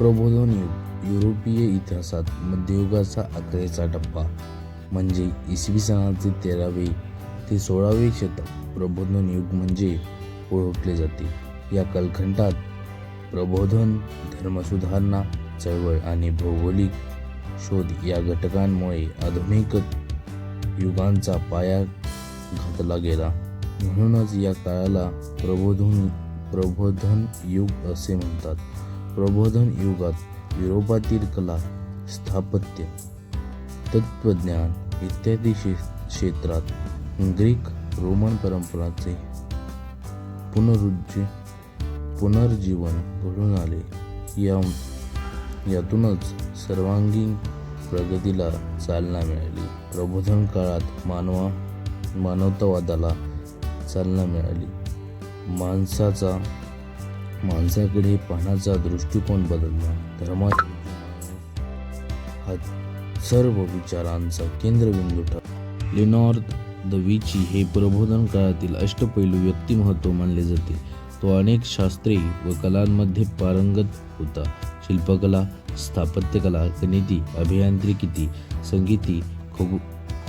प्रबोधन युग युरोपीय इतिहासात मध्ययुगाचा अखेरचा टप्पा म्हणजे इसवी सनाचे तेरावे ते सोळावे शतक. प्रबोधन युग म्हणजे ओळखले जाते. या कालखंडात प्रबोधन धर्मसुधारणा चळवळ आणि भौगोलिक शोध या घटकांमुळे आधुनिक युगांचा पाया घातला गेला. म्हणूनच या काळाला प्रबोधन प्रबोधन युग असे म्हणतात. प्रबोधन युगात युरोपातील कला स्थापत्य तत्त्वज्ञान इत्यादी क्षेत्रात ग्रीक रोमन परंपरांचे पुनरुज्जी पुनर्जीवन घडून आले. या यातूनच सर्वांगीण प्रगतीला चालना मिळाली. प्रबोधन काळात मानवा मानवतावादाला चालना मिळाली. माणसाचा माणसाकडे पाहण्याचा दृष्टिकोन बदलला धर्मा हा सर्व विचारांचा केंद्रबिंदू ठर लिनॉर्द द विची हे प्रबोधन काळातील अष्टपैलू व्यक्तिमहत्व मानले जाते. तो अनेक शास्त्रे व कलांमध्ये पारंगत होता. शिल्पकला स्थापत्यकला गणिती अभियांत्रिकी संगीती खगो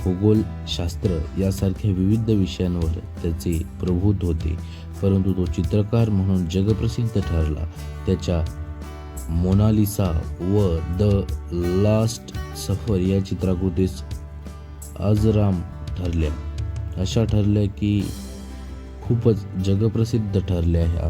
खगोलशास्त्र यासारख्या विविध विषयांवर त्याचे प्रभुत्व होते. परंतु तो चित्रकार म्हणून जगप्रसिद्ध ठरला. त्याच्या मोनालिसा व द लास्ट सफर या चित्राकृतीस आजराम ठरल्या. अशा ठरल्या की खूपच जगप्रसिद्ध ठरल्या ह्या.